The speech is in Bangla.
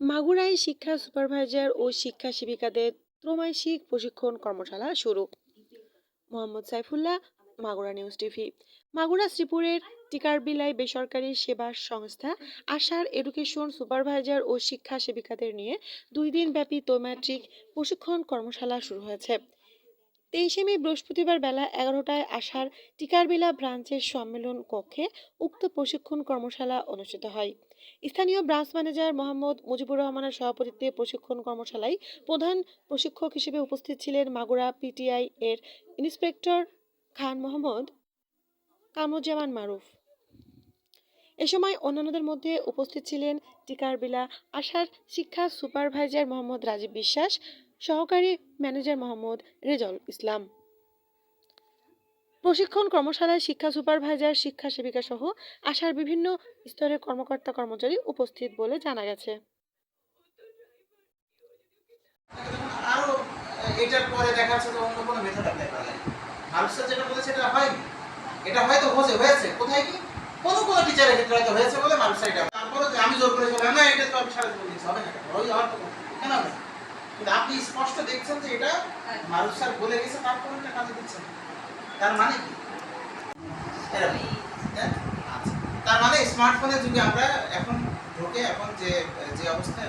মাগুরায় শিক্ষা সুপারভাইজার ও শিক্ষা সেবিকাদের ত্রৈমাসিক প্রশিক্ষণ কর্মশালা শুরু। Mohammad Saifullah, Magura news TV. Magura শ্রীপুরের টিকারবিলায় বেসরকারি সেবা সংস্থা আশার এডুকেশন সুপারভাইজার ও শিক্ষা সেবিকাদের নিয়ে দুই দিন ব্যাপী ত্রৈমাসিক প্রশিক্ষণ কর্মশালা শুরু হয়েছে। তেইশে মে বৃহস্পতিবার বেলা এগারোটায় আশার টিকারবিলা ব্রাঞ্চের সম্মেলন কক্ষে উক্ত প্রশিক্ষণ কর্মশালা অনুষ্ঠিত হয়। স্থানীয় ব্রাঞ্চ ম্যানেজার মোহাম্মদ মুজিবুর রহমানের সভাপতিত্বে প্রশিক্ষণ কর্মশালায় প্রধান প্রশিক্ষক হিসেবে উপস্থিত ছিলেন মাগুরা পিটিআই এর ইন্সপেক্টর খান মোহাম্মদ কামরুজ্জামান মারুফ। এ সময় অন্যান্যদের মধ্যে উপস্থিত ছিলেন টিকারবিলা আশার শিক্ষা সুপারভাইজার মোহাম্মদ রাজীব বিশ্বাস সহকারী ম্যানেজার মোহাম্মদ রেজল ইসলাম। প্রশিক্ষণ কর্মশালায় শিক্ষা সুপারভাইজার, শিক্ষা সেবিকা সহ আশার বিভিন্ন স্তরের কর্মকর্তা কর্মচারী উপস্থিত বলে জানা গেছে। এটার পরে দেখা যাচ্ছে অন্য কোনো মেথড যেটা এটা হয়নি। এটা হয়তো হয়েছে হয়েছে। কোথায় কি? টিচারের ক্ষেত্রে হয়তো হয়েছে বলে এটা তারপরে আমি জোর করে না, এটা তো আমি সারা জীবন দিচ্ছি, হবে না ওই হওয়ার কেন? কিন্তু আপনি স্পষ্ট দেখছেন যে এটা মারুফ স্যার বলে গেছে তারপরে এটা কাজে দিচ্ছেন তার মানে কি হ্যাঁ? আচ্ছা। তার মানে স্মার্টফোনের যুগে আমরা এখন ঢোকে এখন যে যে অবস্থায়